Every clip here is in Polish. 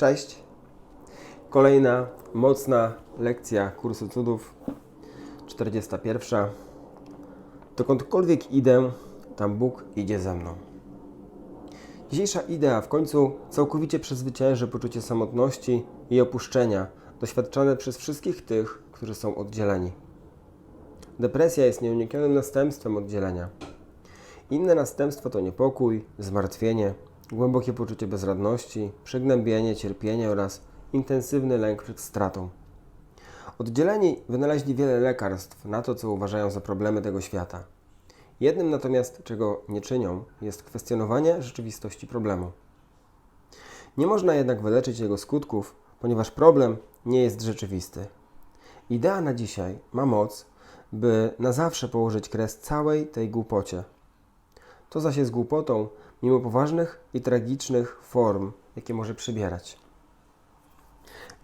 Cześć. Kolejna mocna lekcja kursu cudów. 41. Dokądkolwiek idę, tam Bóg idzie ze mną. Dzisiejsza idea w końcu całkowicie przezwycięży poczucie samotności i opuszczenia doświadczane przez wszystkich tych, którzy są oddzieleni. Depresja jest nieuniknionym następstwem oddzielenia. Inne następstwo to niepokój, zmartwienie, głębokie poczucie bezradności, przygnębienie, cierpienie oraz intensywny lęk przed stratą. Oddzieleni wynaleźli wiele lekarstw na to, co uważają za problemy tego świata. Jednym natomiast, czego nie czynią, jest kwestionowanie rzeczywistości problemu. Nie można jednak wyleczyć jego skutków, ponieważ problem nie jest rzeczywisty. Idea na dzisiaj ma moc, by na zawsze położyć kres całej tej głupocie. To zaś jest głupotą, mimo poważnych i tragicznych form, jakie może przybierać.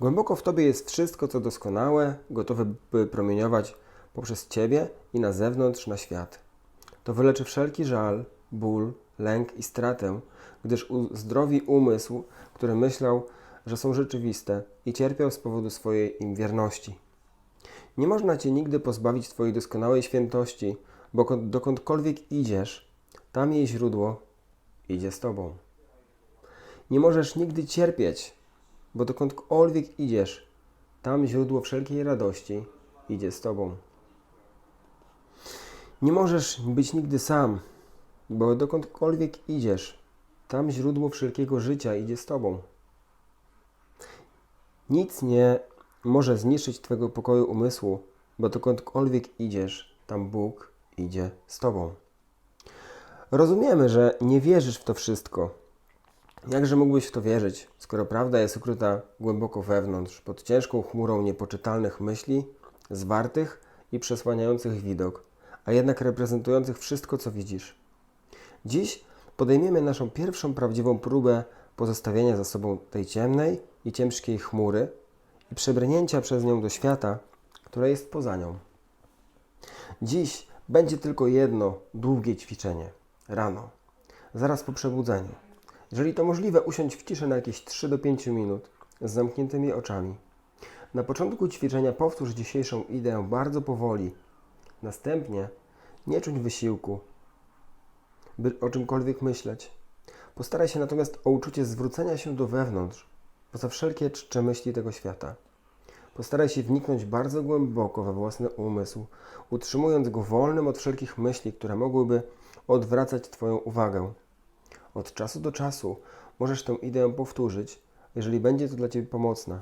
Głęboko w Tobie jest wszystko, co doskonałe, gotowe, by promieniować poprzez Ciebie i na zewnątrz na świat. To wyleczy wszelki żal, ból, lęk i stratę, gdyż uzdrowi umysł, który myślał, że są rzeczywiste i cierpiał z powodu swojej im wierności. Nie można Cię nigdy pozbawić Twojej doskonałej świętości, bo ko- dokądkolwiek idziesz, tam jej źródło idzie z Tobą. Nie możesz nigdy cierpieć, bo dokądkolwiek idziesz, tam źródło wszelkiej radości idzie z Tobą. Nie możesz być nigdy sam, bo dokądkolwiek idziesz, tam źródło wszelkiego życia idzie z Tobą. Nic nie może zniszczyć Twojego pokoju umysłu, bo dokądkolwiek idziesz, tam Bóg idzie z Tobą. Rozumiemy, że nie wierzysz w to wszystko. Jakże mógłbyś w to wierzyć, skoro prawda jest ukryta głęboko wewnątrz, pod ciężką chmurą niepoczytalnych myśli, zwartych i przesłaniających widok, a jednak reprezentujących wszystko, co widzisz? Dziś podejmiemy naszą pierwszą prawdziwą próbę pozostawienia za sobą tej ciemnej i ciężkiej chmury i przebrnięcia przez nią do świata, które jest poza nią. Dziś będzie tylko jedno długie ćwiczenie rano, zaraz po przebudzeniu. Jeżeli to możliwe, usiądź w ciszy na jakieś 3 do 5 minut z zamkniętymi oczami. Na początku ćwiczenia powtórz dzisiejszą ideę bardzo powoli. Następnie nie czuć wysiłku, by o czymkolwiek myśleć. Postaraj się natomiast o uczucie zwrócenia się do wewnątrz, poza wszelkie czcze myśli tego świata. Postaraj się wniknąć bardzo głęboko we własny umysł, utrzymując go wolnym od wszelkich myśli, które mogłyby odwracać Twoją uwagę. Od czasu do czasu możesz tę ideę powtórzyć, jeżeli będzie to dla Ciebie pomocne.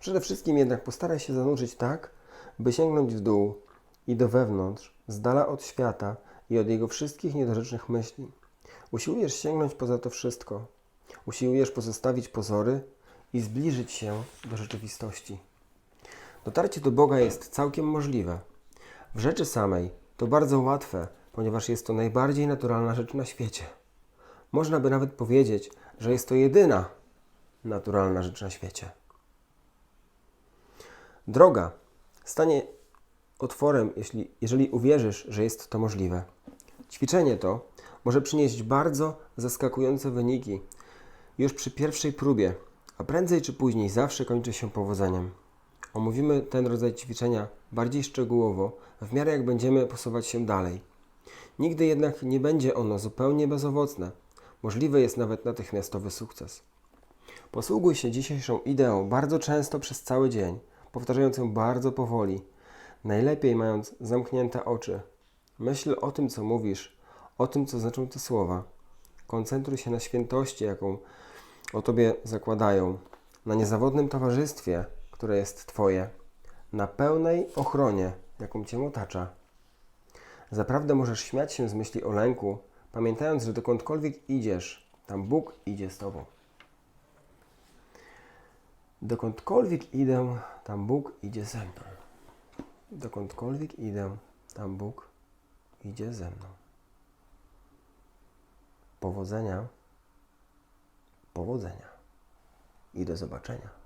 Przede wszystkim jednak postaraj się zanurzyć tak, by sięgnąć w dół i do wewnątrz, z dala od świata i od jego wszystkich niedorzecznych myśli. Usiłujesz sięgnąć poza to wszystko. Usiłujesz pozostawić pozory i zbliżyć się do rzeczywistości. Dotarcie do Boga jest całkiem możliwe. W rzeczy samej to bardzo łatwe, ponieważ jest to najbardziej naturalna rzecz na świecie. Można by nawet powiedzieć, że jest to jedyna naturalna rzecz na świecie. Droga stanie otworem, jeśli, jeżeli uwierzysz, że jest to możliwe. Ćwiczenie to może przynieść bardzo zaskakujące wyniki już przy pierwszej próbie, a prędzej czy później zawsze kończy się powodzeniem. Omówimy ten rodzaj ćwiczenia bardziej szczegółowo, w miarę jak będziemy posuwać się dalej. Nigdy jednak nie będzie ono zupełnie bezowocne. Możliwy jest nawet natychmiastowy sukces. Posługuj się dzisiejszą ideą bardzo często przez cały dzień, powtarzając ją bardzo powoli, najlepiej mając zamknięte oczy. Myśl o tym, co mówisz, o tym, co znaczą te słowa. Koncentruj się na świętości, jaką o Tobie zakładają, na niezawodnym towarzystwie, które jest Twoje, na pełnej ochronie, jaką Cię otacza. Zaprawdę możesz śmiać się z myśli o lęku, pamiętając, że dokądkolwiek idziesz, tam Bóg idzie z Tobą. Dokądkolwiek idę, tam Bóg idzie ze mną. Dokądkolwiek idę, tam Bóg idzie ze mną. Powodzenia, powodzenia i do zobaczenia.